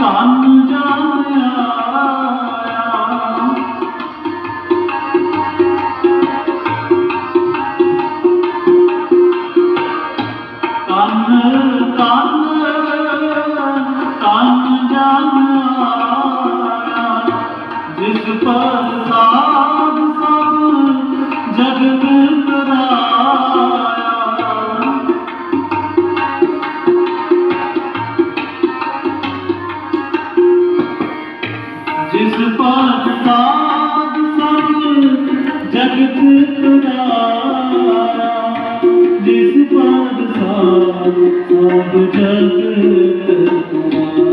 जान जान ਜਿਸ ਪਰ ਸਾਧ ਸਭ ਜਗਤ ਤਰਾਇਆ ਜਿਸ ਪਰ ਸਾਧ ਸਭ ਜਗਤ ਤਰਾਇਆ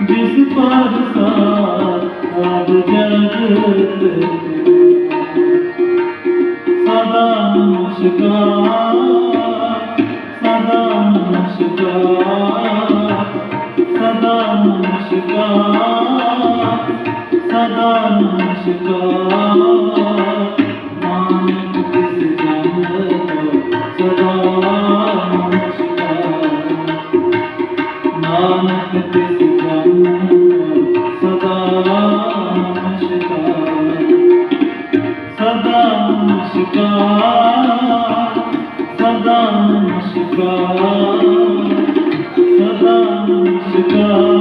ਜਿਸ ਪਰ ਸਾਧ ਸਭ ਜਗਤ ਸਦਾ ਨਮਸਕਾਰ ਨਮਸਕਾਰ ਸਦਾ ਨਮਸਕਾਰ ਨਾਨਕ ਤਿਸ ਜਨ ਸਦਾ ਨਮਸਕਾਰ ਨਾਨਕ ਤਿਸ ਜਨ ਸਦਾ ਨਮਸਕਾਰ ਸਦਾ ਨਮਸਕਾਰ ਸਦਾ ਨਮਸਕਾਰ ਸਦਾ ਨਮਸਕਾਰ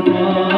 তোমার